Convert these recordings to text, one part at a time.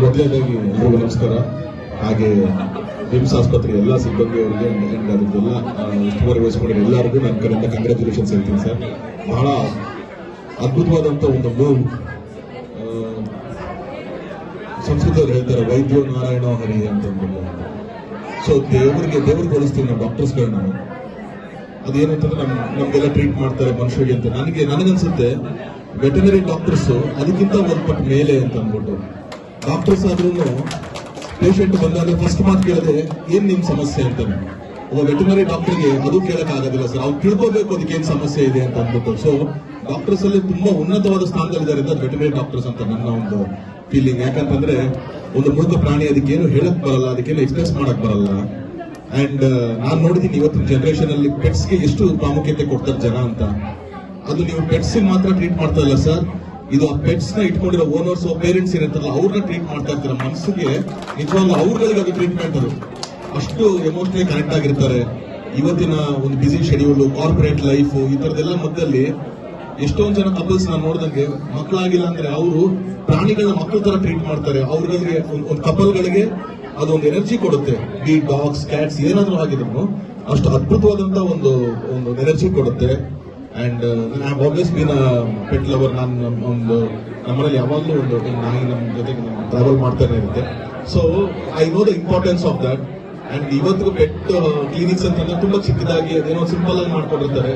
ಮೊದಲನೇದಾಗಿ ಎಲ್ಲರಿಗೂ ನಮಸ್ಕಾರ. ಹಾಗೆ ವಿಮ್ಸ್ ಆಸ್ಪತ್ರೆ ಎಲ್ಲ ಸಿಬ್ಬಂದಿಯವರಿಗೆ ಅಂಡ್ ಅದಕ್ಕೆಲ್ಲ ಉಸ್ತುವಾರಿ ವಹಿಸ್ಕೊಂಡಿರೋ ಎಲ್ಲರಿಗೂ ನನ್ನ ಕಡೆಯಿಂದ ಕಂಗ್ರ್ಯಾಚುಲೇಷನ್ಸ್ ಹೇಳ್ತೀನಿ ಸರ್. ಬಹಳ ಅದ್ಭುತವಾದಂಥ ಒಂದು ಮೂವ್ ಸಂಸ್ಕೃತದಲ್ಲಿ ಹೇಳ್ತಾರೆ, ವೈದ್ಯ ನಾರಾಯಣ ಹರಿ ಅಂತ ಅಂದ್ಬಿಟ್ಟು ಸೊ ದೇವರಿಗೆ, ದೇವ್ರಿಗೆ ಹೋಲಿಸ್ತೀವಿ ನಾವು ಡಾಕ್ಟರ್ಸ್ಗಳನ್ನ ಅದೇನಂತಂದ್ರೆ ನಮ್ ನಮ್ಗೆಲ್ಲ ಟ್ರೀಟ್ ಮಾಡ್ತಾರೆ ಮನುಷ್ಯರಿಗೆ ಅಂತ. ನನಗೆ ನನಗನ್ಸುತ್ತೆ ವೆಟನರಿ ಡಾಕ್ಟರ್ಸ್ ಅದಕ್ಕಿಂತ ಒಂದು ಪಟ್ಟು ಮೇಲೆ ಅಂತ ಅಂದ್ಬಿಟ್ಟು. ಡಾಕ್ಟರ್ಸ್ ಆದ್ರೂ ಪೇಷಂಟ್ ಬಂದಾಗ ಫಸ್ಟ್ ಮಾತು ಕೇಳದೆ ಏನ್ ನಿಮ್ ಸಮಸ್ಯೆ ಅಂತ ಒಬ್ಬ ವೆಟನರಿ ಡಾಕ್ಟರ್ಗೆ ಅದು ಕೇಳಕ್ ಆಗೋದಿಲ್ಲ ಸರ್. ಅವ್ರು ತಿಳ್ಕೋಬೇಕು ಅದಕ್ಕೆ ಏನ್ ಸಮಸ್ಯೆ ಇದೆ ಅಂತ ಅಂದ್ಬಿಟ್ಟು. ಸೊ ಡಾಕ್ಟರ್ಸ್ ಅಲ್ಲಿ ತುಂಬಾ ಉನ್ನತವಾದ ಸ್ಥಾನದಲ್ಲಿದ್ದಾರೆ ವೆಟನರಿ ಡಾಕ್ಟರ್ಸ್ ಅಂತ ನನ್ನ ಒಂದು ಫೀಲಿಂಗ್ ಯಾಕಂತಂದ್ರೆ, ಒಂದು ಮೃತ ಪ್ರಾಣಿ ಅದಕ್ಕೇನು ಹೇಳಕ್ ಬರಲ್ಲ ಅದಕ್ಕೇನು ಎಕ್ಸ್ಪ್ರೆಸ್ ಮಾಡಕ್ ಬರಲ್ಲ. ಅಂಡ್ ನಾನು ನೋಡಿದೀನಿ ಇವತ್ತಿನ ಜನರೇಷನ್ ಅಲ್ಲಿ ಪೆಟ್ಸ್ಗೆ ಎಷ್ಟು ಪ್ರಾಮುಖ್ಯತೆ ಕೊಡ್ತಾರೆ ಜನ ಅಂತ. ಅದು ನೀವು ಪೆಟ್ಸ್ ಮಾತ್ರ ಟ್ರೀಟ್ ಮಾಡ್ತಾ ಇಲ್ಲ ಸರ್ ಇದು ಆ ಪೆಟ್ಸ್ನ ಇಟ್ಕೊಂಡಿರೋ ಓನರ್ಸ್ ಪೇರೆಂಟ್ಸ್ ಏನಿರ್ತಾರಲ್ಲ ಅವ್ರನ್ನ ಟ್ರೀಟ್ ಮಾಡ್ತಾ ಇರ್ತಾರೆ. ಮನಸ್ಸಿಗೆ ನಿಜವಾಗ್ಲೂ ಅವ್ರಗಳಿಗೆ ಅದು ಟ್ರೀಟ್ಮೆಂಟ್ ಅದು. ಅಷ್ಟು ಎಮೋಷನಲಿ ಕನೆಕ್ಟ್ ಆಗಿರ್ತಾರೆ. ಇವತ್ತಿನ ಒಂದು ಬಿಸಿ ಶೆಡ್ಯೂಲ್ ಕಾರ್ಪೊರೇಟ್ ಲೈಫ್ ಈ ತರದೆಲ್ಲ ಮಧ್ಯದಲ್ಲಿ ಎಷ್ಟೊಂದು ಜನ ಕಪಲ್ಸ್ ನಾನು ನೋಡಿದಂಗೆ ಮಕ್ಕಳಾಗಿಲ್ಲ ಅಂದ್ರೆ ಅವರು ಪ್ರಾಣಿಗಳನ್ನ ಮಕ್ಕಳ ತರ ಟ್ರೀಟ್ ಮಾಡ್ತಾರೆ. ಅವ್ರಿಗೆ ಒಂದು ಕಪಲ್ಗಳಿಗೆ ಅದೊಂದು ಎನರ್ಜಿ ಕೊಡುತ್ತೆ. ಡಿ ಡಾಗ್ಸ್ ಕ್ಯಾಟ್ಸ್ ಏನಾದರೂ ಆಗಿದ್ರು ಅಷ್ಟು ಅದ್ಭುತವಾದಂತ ಒಂದು ಒಂದು ಎನರ್ಜಿ ಕೊಡುತ್ತೆ. ಅಂಡ್ ನಾನು ಆಲ್ವೇಸ್ ಬೀನ್ ಪೆಟ್ ಲವರ್ ನಾನು ಒಂದು ನಮ್ಮಲ್ಲಿ ಯಾವಾಗಲೂ ಒಂದು ನಾಯಿ ನಮ್ಮ ಜೊತೆಗೆ ಟ್ರಾವೆಲ್ ಮಾಡ್ತಾನೆ ಇರುತ್ತೆ. So I know the importance of that and ಇವತ್ತಿಗೂ ಪೆಟ್ ಕ್ಲಿನಿಕ್ಸ್ ಅಂತಂದ್ರೆ ತುಂಬಾ ಚಿಕ್ಕದಾಗಿ ಅದೇನೋ ಸಿಂಪಲ್ ಆಗಿ ಮಾಡ್ಕೊಂಡಿರ್ತಾರೆ.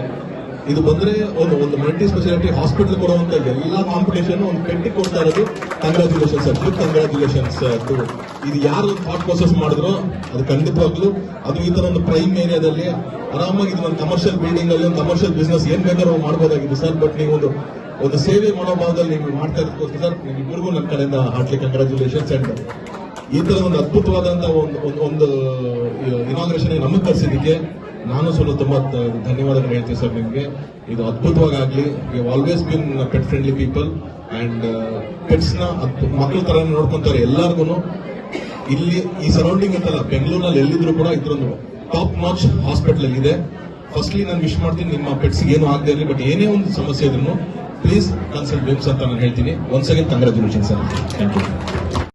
ಇದು ಬಂದ್ರೆ ಒಂದು ಒಂದು ಮಲ್ಟಿ ಸ್ಪೆಷಾಲಿಟಿ ಹಾಸ್ಪಿಟಲ್ ಕೊಡುವಂತ ಎಲ್ಲಾ ಕಾಂಪಿಟೇಷನ್ ಒಂದು ಪೆಟ್ಟಿ ಕೊಡ್ತಾ ಇರೋದು ಕಂಗ್ರಾಚುಲೇಷನ್ ಸರ್. ಬಿಗ್ ಕಂಗ್ರಾಚುಲೇಷನ್ಸ್ ಇದು ಯಾರು ಥಾಟ್ ಪ್ರೊಸೆಸ್ ಮಾಡಿದ್ರು ಅದು ಖಂಡಿತವಾಗ್ಲು ಅದು ಈ ತರ ಒಂದು ಪ್ರೈಮ್ ಏರಿಯಾದಲ್ಲಿ ಆರಾಮಾಗಿ ಇದು ಒಂದು ಕಮರ್ಷಿಯಲ್ ಬಿಲ್ಡಿಂಗ್ ಅಲ್ಲಿ ಒಂದು ಕಮರ್ಷಿಯಲ್ ಬಿಸ್ನೆಸ್ ಏನ್ ಬೇಕಾದ್ರೂ ಮಾಡ್ಬೋದಾಗಿದೆ ಸರ್. ಬಟ್ ನೀವು ಒಂದು ಒಂದು ಸೇವೆ ಮನೋಭಾವದಲ್ಲಿ ನೀವು ಮಾಡ್ತಾ ಇರೋದಕ್ಕೋಸ್ಕರ ಸರ್ ನಿಮ್ಮಿಬ್ಬರಿಗೂ ನನ್ನ ಕಡೆಯಿಂದ ಹಾರ್ಟ್ಲಿ ಕಂಗ್ರಾಚುಲೇಷನ್ಸ್ ಅಂಡ್ ಈ ತರ ಒಂದು ಅದ್ಭುತವಾದಂತ ಒಂದು, ಒಂದು- ಒಂದು ಇನಾಗ್ರೇಷನ್ ನಮಗೆ ಕರ್ಸಿದ್ದಕ್ಕೆ ನಾನು ಸ್ವಲ್ಪ ತುಂಬ ಧನ್ಯವಾದಗಳು ಹೇಳ್ತೀನಿ ಸರ್ ನಿಮಗೆ. ಇದು ಅದ್ಭುತವಾಗಿ ಆಗ್ಲಿ you always been pet friendly people and ಪೆಟ್ಸ್ನ ಥರ ನೋಡ್ಕೊತಾರೆ ತರ ನೋಡ್ಕೊಂತಾರೆ ಎಲ್ಲಾರ್ಗು ಇಲ್ಲಿ ಈ ಸರೌಂಡಿಂಗ್ ಅಂತಲ್ಲ, ಬೆಂಗಳೂರಿನಲ್ಲಿ ಎಲ್ಲಿದ್ರು ಕೂಡ ಇದ್ರೊಂದು ಟಾಪ್ ನಾಚ್ ಹಾಸ್ಪಿಟಲ್ ಇದೆ. ಫಸ್ಟ್ಲಿ ನಾನು ವಿಶ್ ಮಾಡ್ತೀನಿ ನಿಮ್ಮ ಪೆಟ್ಸ್ ಏನು ಆಗದೆ ಇರಲಿ ಬಟ್ ಏನೇ ಒಂದು ಸಮಸ್ಯೆ ಇದ್ರು ಪ್ಲೀಸ್ ಕನ್ಸಲ್ಟ್ ವಿಮ್ಸ್ ಅಂತ ನಾನು ಹೇಳ್ತೀನಿ. Once again congratulation sir thank you